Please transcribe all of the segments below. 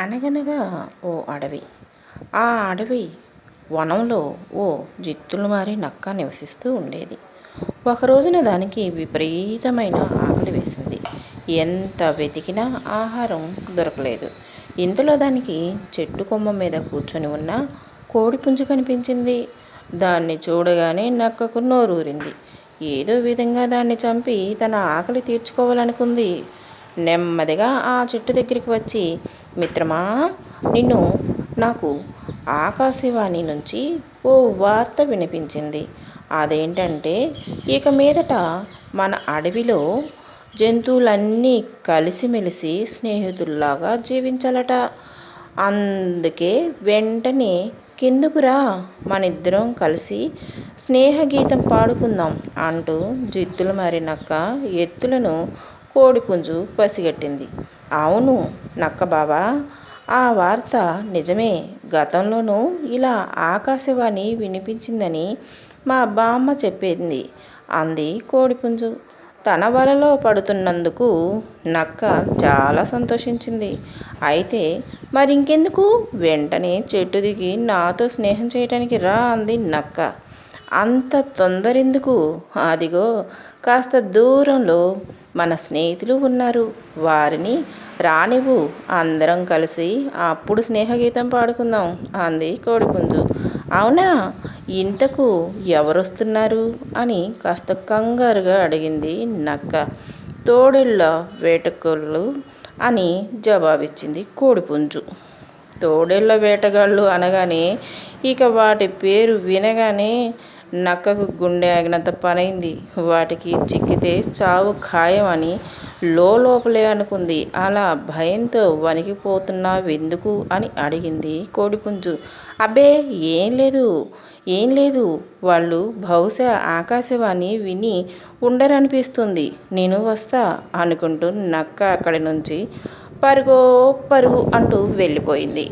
అనగనగా ఓ అడవి. ఆ అడవి వనంలో ఓ జిత్తులు మారి నక్క నివసిస్తూ ఉండేది. ఒక రోజున దానికి విపరీతమైన ఆకలి వేసింది. ఎంత వెతికినా ఆహారం దొరకలేదు. ఇంతలో దానికి చెట్టు కొమ్మ మీద కూర్చొని ఉన్న కోడిపుంజు కనిపించింది. దాన్ని చూడగానే నక్కకు నోరూరింది. ఏదో విధంగా దాన్ని చంపి తన ఆకలి తీర్చుకోవాలనుకుంది. నెమ్మదిగా ఆ చెట్టు దగ్గరికి వచ్చి మిత్రమా నిన్ను నాకు ఆకాశవాణి నుంచి ఓ వార్త వినిపించింది. అదేంటంటే ఇక మీదట మన అడవిలో జంతువులన్నీ కలిసిమెలిసి స్నేహితుల్లాగా జీవించాలట. అందుకే వెంటనే కిందుకురా మనిద్దరం కలిసి స్నేహగీతం పాడుకుందాం అంటూ జిత్తులు మరినక్క ఎత్తులను కోడిపుంజు పసిగట్టింది. అవును నక్క బావా ఆ వార్త నిజమే. గతంలోనూ ఇలా ఆకాశవాణి వినిపించిందని మా బామ్మ చెప్పింది. అంది కోడిపుంజు తన వలలో పడుతున్నందుకు నక్క చాలా సంతోషించింది. అయితే మరింకెందుకు? వెంటనే చెట్టు దిగి నాతో స్నేహం చేయటానికి రా అంది నక్క. అంత తొందరెందుకు? అదిగో కాస్త దూరంలో మన స్నేహితులు ఉన్నారు. వారిని రానివ్వు. అందరం కలిసి అప్పుడు స్నేహగీతం పాడుకుందాం అంది కోడిపుంజు. అవునా? ఇంతకు ఎవరొస్తున్నారు? అని కాస్త కంగారుగా అడిగింది నక్క. తోడేళ్ళ వేటకొళ్ళు అని జవాబిచ్చింది కోడిపుంజు. తోడేళ్ళ వేటగాళ్ళు అనగానే ఇక వాటి పేరు వినగానే నక్కకు గుండె ఆగినంత పనైంది. వాటికి చిక్కితే చావు ఖాయమని లోపలే అనుకుంది. అలా భయంతో వణికిపోతున్నావెందుకు అని అడిగింది కోడిపుంజు. అబ్బే ఏం లేదు ఏం లేదు. వాళ్ళు బహుశా ఆకాశవాణి విని ఉండరనిపిస్తుంది. నేను వస్తా అనుకుంటూ నక్క అక్కడి నుంచి పరుగో పరుగు అంటూ వెళ్ళిపోయింది.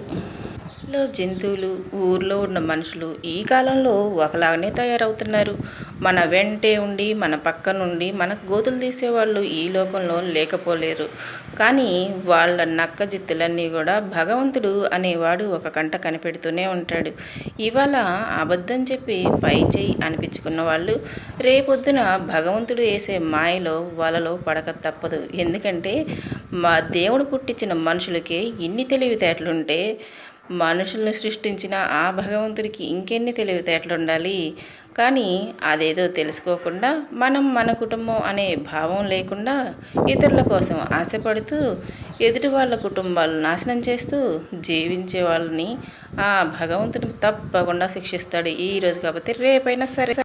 లో జంతువులు ఊర్లో ఉన్న మనుషులు ఈ కాలంలో ఒకలాగానే తయారవుతున్నారు. మన వెంటే ఉండి మన పక్క నుండి మనకు గోతులు తీసేవాళ్ళు ఈ లోకంలో లేకపోలేరు. కానీ వాళ్ళ నక్క జిత్తులన్నీ కూడా భగవంతుడు అనేవాడు ఒక కంట కనిపెడుతూనే ఉంటాడు. ఇవాళ అబద్ధం చెప్పి పై చేయి అనిపించుకున్న వాళ్ళు రేపొద్దున భగవంతుడు వేసే మాయలో వాళ్ళలో పడక తప్పదు. ఎందుకంటే మా దేవుడు పుట్టించిన మనుషులకే ఇన్ని తెలివితేటలుంటే మనుషుల్ని సృష్టించిన ఆ భగవంతుడికి ఇంకెన్ని తెలివితేటలుండాలి? కానీ అదేదో తెలుసుకోకుండా మనం మన కుటుంబం అనే భావం లేకుండా ఇతరుల కోసం ఆశపడుతూ ఎదుటి వాళ్ళ కుటుంబాలు నాశనం చేస్తూ జీవించే వాళ్ళని ఆ భగవంతుడు తప్పకుండా శిక్షిస్తాడు ఈ రోజు కాకపోతే రేపైనా సరే.